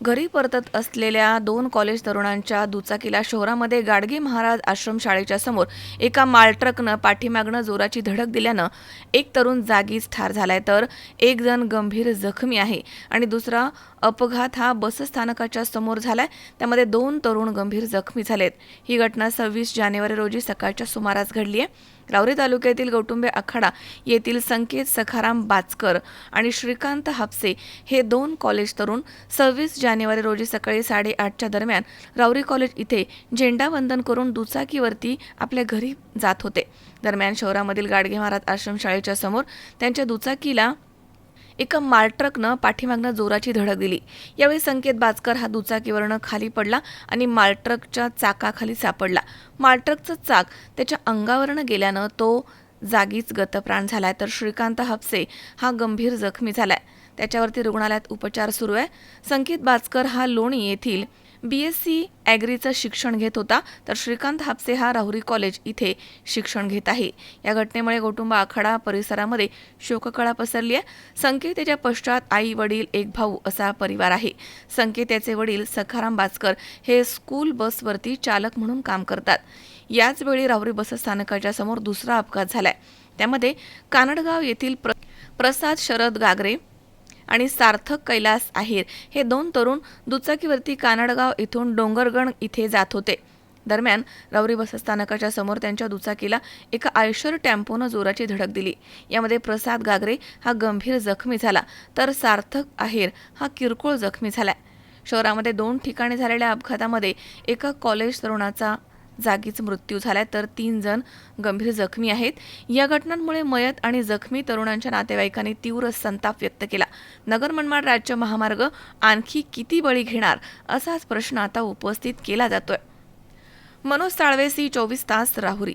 घरी परतत असलेल्या दोन कॉलेज तरुणांच्या दुचाकीला शहरामध्ये गाडगे महाराज आश्रम शाळेच्या समोर एका मालट्रकनं पाठीमागनं जोराची धडक दिल्यानं एक तरुण जागीच ठार झालाय. तर एक जण गंभीर जखमी आहे आणि दुसरा अपघात हा बसस्थानकाच्या समोर झालाय. त्यामध्ये दोन तरुण गंभीर जखमी झालेत. ही घटना सव्वीस जानेवारी रोजी सकाळच्या सुमारास घडली आहे रावरी तालुक्यातील गौटुंबे आखाडा येथील संकेत सखाराम बाचकर आणि श्रीकांत हापसे हे दोन कॉलेज तरुण सव्वीस जानेवारी रोजी सकाळी साडेआठच्या दरम्यान राऊरी कॉलेज इथे झेंडावंदन करून दुचाकीवरती आपल्या घरी जात होते. दरम्यान शहरामधील गाडगे महाराज आश्रमशाळेच्या समोर त्यांच्या दुचाकीला एका मालट्रकनं पाठीमागनं जोराची धडक दिली. यावेळी संकेत बाजकर हा दुचाकीवरनं खाली पडला आणि मालट्रकच्या चाकाखाली सापडला. मालट्रकचं चाक त्याच्या अंगावरनं गेल्यानं तो जागीच गतप्राण झालाय. तर श्रीकांत हापसे हा गंभीर जखमी झालाय. त्याच्यावरती रुग्णालयात उपचार सुरू आहे. संकेत बाचकर हा लोणी येथील बी एस सी ॲग्रीचं शिक्षण घेत होता. तर श्रीकांत हापसे हा राहुरी कॉलेज इथे शिक्षण घेत आहे. या घटनेमुळे कुटुंब आखाडा परिसरामध्ये शोककळा पसरली आहे. संकेत याच्या पश्चात आई वडील एक भाऊ असा परिवार आहे. संकेत याचे वडील सखाराम बाचकर हे स्कूल बसवरती चालक म्हणून काम करतात. याच वेळी राहुरी बसस्थानकाच्या समोर दुसरा अपघात झालाय. त्यामध्ये कानडगाव येथील प्र प्रसाद शरद गागरे आणि सार्थक कैलास आहेर. हे दोन तरुण दुचाकीवरती कानडगाव इथून डोंगरगण इथे जात होते. दरम्यान रावरी बसस्थानकाच्या समोर त्यांच्या दुचाकीला एका आयशर टेम्पोनं जोराची धडक दिली. यामध्ये प्रसाद गागरे हा गंभीर जखमी झाला. तर सार्थक आहेर हा किरकोळ जखमी झाला शहरामध्ये दोन ठिकाणी झालेल्या अपघातामध्ये एका कॉलेज तरुणाचा जागीच मृत्यू झालाय तर तीन जण गंभीर जखमी आहेत. या घटनांमुळे मयत आणि जखमी तरुणांच्या नातेवाईकांनी तीव्र संताप व्यक्त केला. नगर मनमाड राज्य महामार्ग आणखी किती बळी घेणार असाच प्रश्न आता उपस्थित केला जातोय. मनोज साळवे सी चोवीस तास राहुरी.